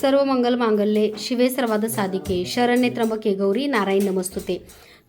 सर्व मंगल मांगल्ये. शिवे सर्वाद साधिके. शरण्ये त्र्यंबके गौरी नारायण नमस्तुते.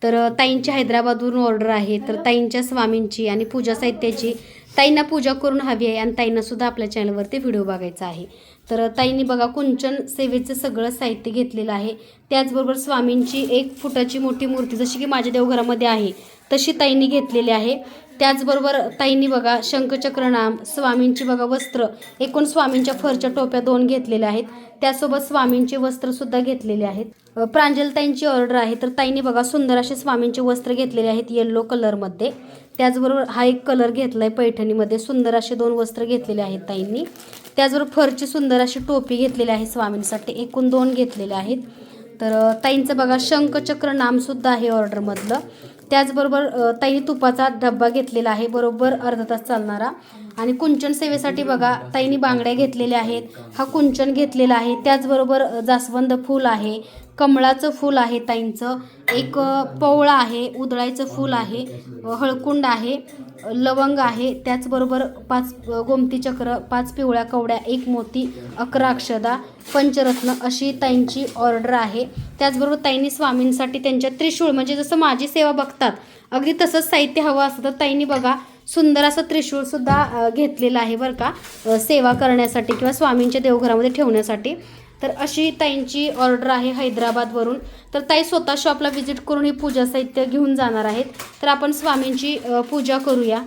तर ताईंची हैदराबादवरून ऑर्डर आहे. तर ताईंच्या स्वामींची आणि पूजा साहित्याची ताईंना पूजा करून हवी आहे आणि ताईंना सुद्धा आपल्या चॅनलवरती व्हिडिओ बघायचा आहे. तर ताईंनी बघा कुंचन सेवेचं सगळं साहित्य घेतलेलं आहे. त्याचबरोबर स्वामींची एक फुटाची मोठी मूर्ती जशी की माझ्या देवघरामध्ये आहे तशी ताईंनी घेतलेली आहे. त्याचबरोबर ताईंनी बघा शंखचक्रनाम स्वामींची बघा वस्त्र एकूण स्वामींच्या फरच्या टोप्या दोन घेतलेल्या आहेत. त्यासोबत स्वामींचे वस्त्रसुद्धा घेतलेले आहेत. प्रांजलताईंची ऑर्डर आहे. तर ताईंनी बघा सुंदर असे स्वामींचे वस्त्र घेतलेले आहेत येल्लो कलरमध्ये त्याचबरोबर हा एक कलर घेतलाय पैठणीमध्ये. सुंदर असे दोन वस्त्र घेतलेले आहेत ताईंनी. त्याचबरोबर फरची सुंदर अशी टोपी घेतलेली आहे स्वामींसाठी. एकूण दोन घेतलेले आहेत. तर ताईंचं बघा शंखचक्र नामसुद्धा आहे ऑर्डरमधलं. त्याचबरोबर ताईंनी ताईने तुपाचा डब्बा घेतलेला आहे. बरोबर अर्धा तास चालणारा. आणि कुंचन सेवेसाठी बघा ताईने बांगड्या घेतलेल्या आहेत. हा कुंचन घेतलेला आहे. त्याचबरोबर जास्वंद फूल आहे. कमळाचं फूल आहे ताईंचं. एक पवळा आहे उदळायचं फूल आहे हळकुंड आहे लवंग आहे. त्याचबरोबर पाच गोमती चक्र पाच पिवळ्या कवड्या एक मोती अकरा अक्षदा पंचरत्न अशी ताईंची ऑर्डर आहे. त्याचबरोबर ताईंनी स्वामींसाठी त्यांच्या त्रिशूळ म्हणजे जसं माझी सेवा बघतात अगदी तसंच साहित्य हवं असतं तर ताईंनी बघा सुंदर असं त्रिशूळ सुद्धा घेतलेलं आहे बरं का सेवा करण्यासाठी किंवा स्वामींच्या देवघरामध्ये ठेवण्यासाठी. तर अशी ताईंची ऑर्डर आहे हैदराबादवरून. तर ताई स्वतः शॉपला व्हिजिट करून ही पूजा साहित्य घेऊन जाणार आहेत. तर आपण स्वामींची पूजा करूया.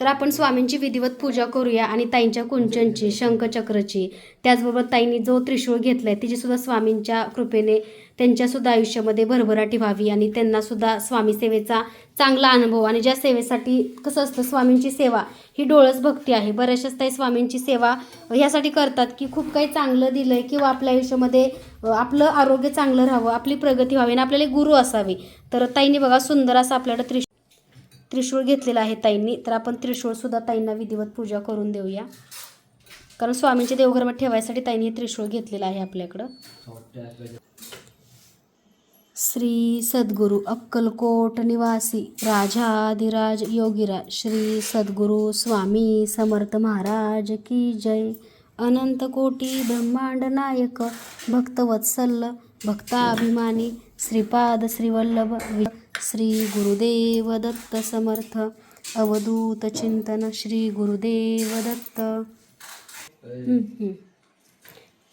तर आपण स्वामींची विधिवत पूजा करूया आणि ताईंच्या कुंचनची शंखचक्रची. त्याचबरोबर ताईंनी जो त्रिशूळ घेतलाय तिची सुद्धा स्वामींच्या कृपेने त्यांच्यासुद्धा आयुष्यामध्ये भरभराटी व्हावी आणि त्यांनासुद्धा स्वामी सेवेचा चांगला अनुभव आणि ज्या सेवेसाठी कसं असतं स्वामींची सेवा ही डोळस भक्ती आहे. बऱ्याचशाच ताई स्वामींची सेवा ह्यासाठी करतात की खूप काही चांगलं दिलं आहे किंवा आपल्या आयुष्यामध्ये आपलं आरोग्य चांगलं राहावं आपली प्रगती व्हावी आणि आपल्याला गुरु असावी. तर ताईंनी बघा सुंदर असं आपल्याकडे त्रिशूळ त्रिशूळ घेतलेला आहे ताईंनी. तर आपण त्रिशूळसुद्धा ताईंना विधिवत पूजा करून देऊया. कारण स्वामींच्या देवघरामध्ये ठेवायसाठी ताईंनी हे त्रिशूळ घेतलेलं आहे आपल्याकडं. श्री सद्गुरू अक्कलकोट निवासी राजाधिराज योगीराज श्री सद्गुरू स्वामी समर्थ महाराज की जय. अनंत कोटी ब्रह्मांड नायक भक्तवत्सल भक्ताभिमानी श्रीपाद श्रीवल्लभ श्री गुरुदेव दत्त समर्थ अवधूत चिंतन श्री गुरुदेव दत्त.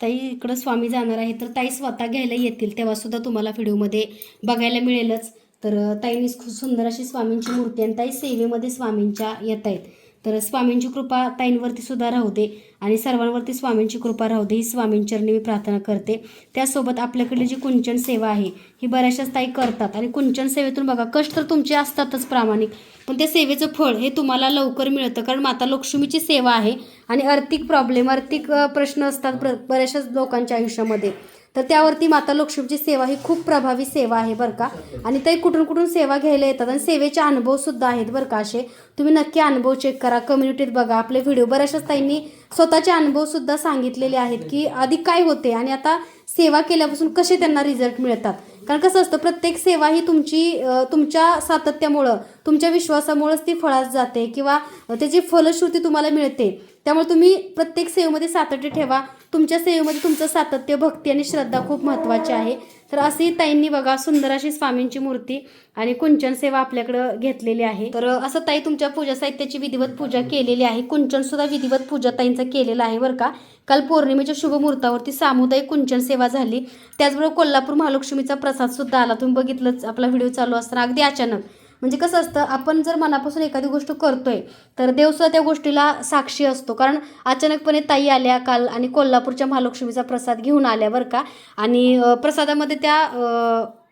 ताई इकडं स्वामी जाणार आहे तर ताई स्वतः घ्यायला येतील तेव्हासुद्धा तुम्हाला व्हिडिओमध्ये बघायला मिळेलच. तर ताईनी खूप सुंदर अशी स्वामींची मूर्ती आणि ताई सेवेमध्ये स्वामींच्या येत आहेत. तर स्वामींची कृपा ताईंवरती सुद्धा राहू दे आणि सर्वांवरती स्वामींची कृपा राहू दे ही स्वामींचरणी मी प्रार्थना करते. त्यासोबत आपल्याकडली जी कुंचन सेवा आहे ही बऱ्याचशाच ताई करतात. आणि कुंचन सेवेतून बघा कष्ट तर तुमचे असतातच प्रामाणिक पण त्या सेवेचं फळ हे तुम्हाला लवकर मिळतं कारण माता लक्ष्मीची सेवा आहे आणि आर्थिक प्रॉब्लेम आर्थिक प्रश्न असतात प्र बऱ्याचशाच लोकांच्या आयुष्यामध्ये. तर त्यावरती माता लक्ष्मीची सेवा ही खूप प्रभावी सेवा आहे बरं का. आणि ते कुठून कुठून सेवा घ्यायला येतात आणि सेवेचे अनुभव सुद्धा आहेत बरं का असे. तुम्ही नक्की अनुभव चेक करा कम्युनिटीत बघा. आपले व्हिडिओ बऱ्याचशाच ताईंनी स्वतःचे अनुभव सुद्धा सांगितलेले आहेत की आधी काय होते आणि आता सेवा केल्यापासून कसे त्यांना रिझल्ट मिळतात. कारण कसं असतं प्रत्येक सेवा ही तुमची तुमच्या सातत्यामुळं तुमच्या विश्वासामुळंच ती फळास जाते किंवा त्याची फलश्रुती तुम्हाला मिळते. त्यामुळे तुम्ही प्रत्येक सेवेमध्ये सातत्य ठेवा. तुमच्या सेवेमध्ये तुमचं सातत्य भक्ती आणि श्रद्धा खूप महत्त्वाची आहे. तर अशी ताईंनी बघा सुंदर अशी स्वामींची मूर्ती आणि कुंचन सेवा आपल्याकडं घेतलेली आहे. तर असं ताई तुमच्या पूजा साहित्याची विधिवत पूजा केलेली आहे. कुंचन सुद्धा विधिवत पूजा ताईंचा केलेला आहे बरं का. काल पौर्णिमेच्या शुभ मुहूर्तावरती सामुदायिक कुंचन सेवा झाली. त्याचबरोबर कोल्हापूर महालक्ष्मीचा प्र सुद्धा आला. तुम्ही बघितलंच आपला व्हिडिओ चालू असताना. अगदी अचानक. म्हणजे कसं असतं आपण जर मनापासून एखादी गोष्ट करतोय तर देवसुद्धा त्या गोष्टीला साक्षी असतो. कारण अचानकपणे ताई आल्या काल आणि कोल्हापूरच्या महालक्ष्मीचा प्रसाद घेऊन आल्या बरं का. आणि प्रसादामध्ये त्या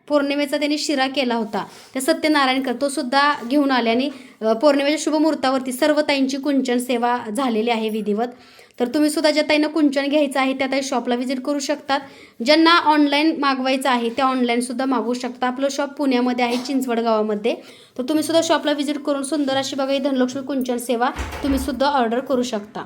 पौर्णिमेचा त्यांनी शिरा केला होता. त्या सत्यनारायणकर तो सुद्धा घेऊन आले आणि पौर्णिमेच्या शुभ मुहूर्तावरती सर्व ताईंची कुंचन सेवा झालेली आहे विधिवत. तर तुम्ही सुद्धा ज्या ताईंना कुंचन घ्यायचं आहे त्या ताई शॉपला व्हिजिट करू शकतात. ज्यांना ऑनलाईन मागवायचं आहे त्या ऑनलाईन सुद्धा मागवू शकता. आपलं शॉप पुण्यामध्ये आहे चिंचवड गावामध्ये. तर तुम्ही सुद्धा शॉपला व्हिजिट करून सुंदर अशी बघा ही धनलक्ष्मी कुंचन सेवा तुम्ही सुद्धा ऑर्डर करू शकता.